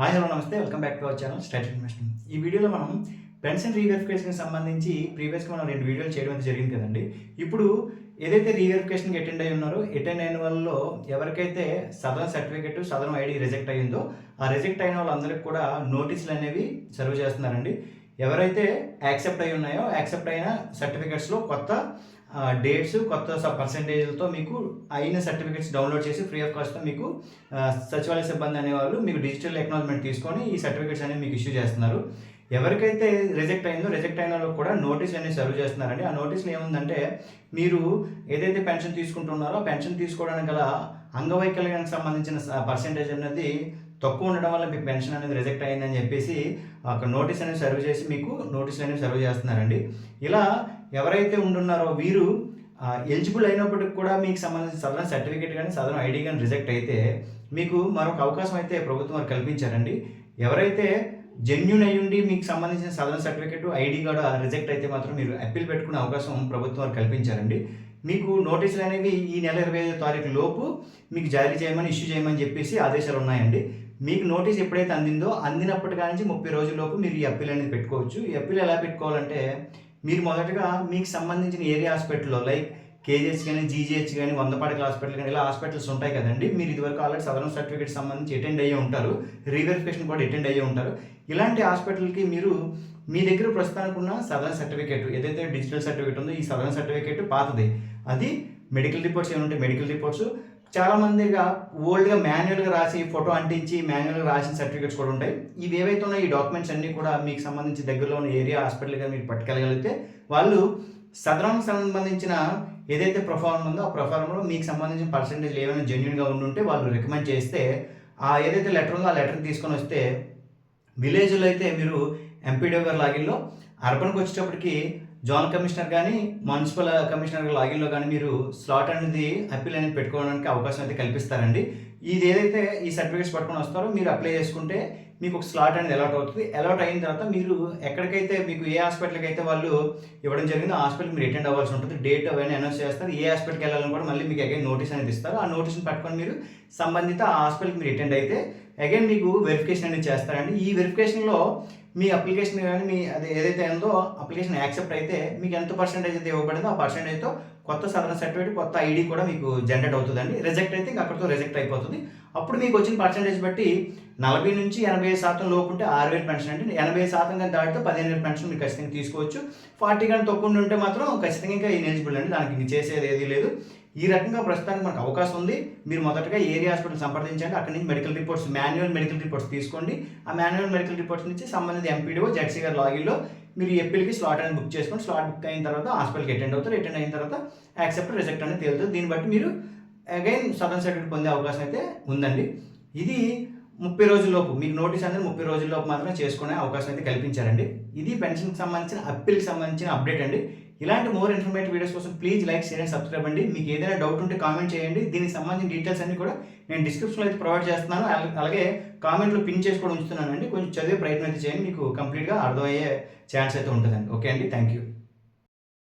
Hi hello నమస్తే. Welcome back to our channel static investment ఈ వీడియోలో మనం పెన్షన్ రీవెరిఫికేషన్కి సంబంధించి ప్రీవియస్గా మనం రెండు వీడియోలు చేయడం జరిగింది కదండి. ఇప్పుడు ఏదైతే రీవెరిఫికేషన్కి అటెండ్ అయి ఉన్నారో అటెండ్ అయిన వాళ్ళలో ఎవరికైతే Sadarem certificate Sadarem ID reject అయ్యిందో ఆ రిజెక్ట్ అయిన వాళ్ళందరికీ కూడా నోటీసులు అనేవి సర్వ్ చేస్తున్నారండి. ఎవరైతే యాక్సెప్ట్ అయి ఉన్నాయో యాక్సెప్ట్ అయిన సర్టిఫికేట్స్లో కొత్త డేట్స్ కొత్త పర్సంటేజ్లతో మీకు అయిన సర్టిఫికేట్స్ డౌన్లోడ్ చేసి ఫ్రీ ఆఫ్ కాస్ట్తో మీకు సచివాలయ సిబ్బంది అనేవాళ్ళు మీకు డిజిటల్ ఎక్నాలజ్మెంట్ తీసుకొని ఈ సర్టిఫికెట్స్ అనేవి మీకు ఇష్యూ చేస్తున్నారు. ఎవరికైతే రిజెక్ట్ అయిందో రిజెక్ట్ అయిన వాళ్ళకి కూడా నోటీస్ అనేది సర్వ్ చేస్తున్నారండి. ఆ నోటీస్లో ఏముందంటే మీరు ఏదైతే పెన్షన్ తీసుకుంటున్నారో పెన్షన్ తీసుకోవడానికి గల అంగవైకల్యానికి సంబంధించిన పర్సంటేజ్ అనేది తక్కువ ఉండడం వల్ల మీకు పెన్షన్ అనేది రిజెక్ట్ అయిందని చెప్పేసి ఒక నోటీస్ అనేది సర్వ్ చేసి మీకు నోటీసులు అనేవి సర్వ్ చేస్తున్నారండి. ఇలా ఎవరైతే ఉంటున్నారో వీరు ఎలిజిబుల్ అయినప్పటికి కూడా మీకు సంబంధించిన సదరన్ సర్టిఫికేట్ కానీ సదరన్ ఐడి కానీ రిజెక్ట్ అయితే మీకు మరొక అవకాశం అయితే ప్రభుత్వం వారు కల్పించారండి. ఎవరైతే జెన్యున్ అయ్యుండి మీకు సంబంధించిన సదరన్ సర్టిఫికేట్ ఐడి కూడా రిజెక్ట్ అయితే మాత్రం మీరు అప్పీల్ పెట్టుకునే అవకాశం ప్రభుత్వం వారు కల్పించారండి. మీకు నోటీసులు అనేవి ఈ నెల ఇరవై ఐదో తారీఖు లోపు మీకు జారీ చేయమని ఇష్యూ చేయమని చెప్పేసి ఆదేశాలు ఉన్నాయండి. మీకు నోటీస్ ఎప్పుడైతే అందిందో అందినప్పటి నుంచి ముప్పై రోజుల్లోపు మీరు ఈ అప్పీల్ అనేది పెట్టుకోవచ్చు. ఈ అప్పీల్ ఎలా పెట్టుకోవాలంటే మీరు మొదటగా మీకు సంబంధించిన ఏరియా హాస్పిటల్లో లైక్ కేజీహెచ్ కానీ జీజీహెచ్ కానీ వంద పడకల హాస్పిటల్ కానీ ఇలా హాస్పిటల్స్ ఉంటాయి కదండి. మీరు ఇదివరకు ఆల్రెడీ సదరన్ సర్టిఫికేట్ సంబంధించి అటెండ్ అయ్యి ఉంటారు. రీవెరిఫికేషన్ కూడా అటెండ్ అయ్యి ఉంటారు. ఇలాంటి హాస్పిటల్కి మీరు మీ దగ్గర ప్రస్తుతానికి ఉన్న సదరన్ సర్టిఫికేట్ ఏదైతే డిజిటల్ సర్టిఫికేట్ ఉందో ఈ సదరన్ సర్టిఫికేట్ పాతది. అది మెడికల్ రిపోర్ట్స్ ఏమైనా ఉంటే మెడికల్ రిపోర్ట్స్ చాలా మందిగా ఓల్డ్గా మాన్యువల్గా రాసి ఫోటో అంటించి మాన్యువల్గా రాసిన సర్టిఫికేట్స్ కూడా ఉంటాయి. ఇవి ఏవైతే ఉన్నాయో ఈ డాక్యుమెంట్స్ అన్నీ కూడా మీకు సంబంధించి దగ్గరలో ఉన్న ఏరియా హాస్పిటల్గా మీరు పట్టుకెళ్ళగలిగితే వాళ్ళు సదరం సంబంధించిన ఏదైతే ప్రొఫార్మ్ ఉందో ఆ ప్రొఫార్మ్లో మీకు సంబంధించిన పర్సంటేజ్ ఏమైనా జెన్యున్గా ఉండుంటే వాళ్ళు రికమెండ్ చేస్తే ఆ ఏదైతే లెటర్ ఉందో ఆ లెటర్ తీసుకొని వస్తే విలేజ్లో అయితే మీరు ఎంపీడీ గారి లాగిన్లో అర్బన్కి వచ్చేటప్పటికి జోన్ కమిషనర్ కానీ మున్సిపల్ కమిషనర్ లాగిన్లో కానీ మీరు స్లాట్ అనేది అప్పీల్ అనేది పెట్టుకోవడానికి అవకాశం అయితే కల్పిస్తారండి. ఇది ఏదైతే ఈ సర్టిఫికేట్స్ పట్టుకొని వస్తారో మీరు అప్లై చేసుకుంటే మీకు ఒక స్లాట్ అనేది అలాట్ అవుతుంది. అలాట్ అయిన తర్వాత మీరు ఎక్కడికైతే మీకు ఏ హాస్పిటల్కి అయితే వాళ్ళు ఇవ్వడం జరిగిందో ఆ హాస్పిటల్ మీరు అటెండ్ అవ్వాల్సి ఉంటుంది. డేట్ అవన్నీ అనౌన్స్ చేస్తారు. ఏ హాస్పిటల్కి వెళ్ళాలని కూడా మళ్ళీ మీకు అగైన్ నోటీస్ అనేది ఇస్తారు. ఆ నోటీస్ని పట్టుకొని మీరు సంబంధిత ఆ హాస్పిటల్కి మీరు అటెండ్ అయితే అగైన్ మీకు వెరిఫికేషన్ అనేది చేస్తారండి. ఈ వెరిఫికేషన్లో మీ అప్లికేషన్ కానీ మీ అది ఏదైతే ఉందో అప్లికేషన్ యాక్సెప్ట్ అయితే మీకు ఎంత పర్సెంటేజ్ అయితే ఇవ్వబడిందో ఆ పర్సెంటేజ్తో కొత్త సదరన్ సర్టిఫికేట్ కొత్త ఐడి కూడా మీకు జనరేట్ అవుతుందండి. రిజెక్ట్ అయితే ఇంకా అక్కడితో రిజెక్ట్ అయిపోతుంది. అప్పుడు మీకు వచ్చిన పర్సంటేజ్ బట్టి నలభై నుంచి ఎనభై శాతం లోపు ఉంటే ఆరు వేలు పెన్షన్ అంటే ఎనభై శాతం కానీ దాటితే పదిహేను వేలు పెన్షన్ మీరు ఖచ్చితంగా తీసుకోవచ్చు. ఫార్టీ కానీ తక్కువ ఉంటే మాత్రం ఖచ్చితంగా ఇంకా ఎలిజిబుల్ అండి. దానికి ఇంక చేసేది ఏది లేదు. ఈ రకంగా ప్రస్తుతానికి మనకు అవకాశం ఉంది. మీరు మొదటగా ఏరియా హాస్పిటల్ సంప్రదించండి. అక్కడి నుంచి medical reports manual medical reports తీసుకోండి. ఆ మాన్యువల్ మెడికల్ రిపోర్ట్స్ నుంచి సంబంధిత ఎంపీడీఓ జెడ్సీ గారి లాగిన్లో మీరు ఎప్పిల్కి స్లాట్ అనేది బుక్ చేసుకొని స్లాట్ బుక్ అయిన తర్వాత హాస్పిటల్కి అటెండ్ అవుతారు. అటెండ్ అయిన తర్వాత యాక్సెప్ట్ రిజెక్ట్ అనేది తేలుతుంది. దీన్ని బట్టి మీరు అగైన్ సదరన్ సర్టిఫికేట్ పొందే అవకాశం అయితే ఉందండి. ఇది ముప్పై రోజుల్లోపు మీకు నోటీస్ అనేది ముప్పై రోజుల్లోపు మాత్రమే చేసుకునే అవకాశం అయితే కల్పించారండి. ఇది పెన్షన్కి సంబంధించిన అప్పీల్కి సంబంధించిన అప్డేట్ అండి. ఇలాంటి మోర్ ఇన్ఫర్మేటివ్ వీడియోస్ కోసం please like share and subscribe అండి. మీకు ఏదైనా డౌట్ ఉంటే కామెంట్ చేయండి. దీనికి సంబంధించిన డీటెయిల్స్ అన్ని కూడా నేను డిస్క్రిప్షన్లో అయితే ప్రొవైడ్ చేస్తున్నాను. అలాగే కామెంట్లో పిన్ చేసి కూడా ఉంచుతున్నాను అండి కొంచెం చదివే ప్రయత్నం అయితే చేయండి. మీకు కంప్లీట్గా అర్థమయ్యే ఛాన్స్ అయితే ఉంటుందండి. ఓకే అండి. Thank you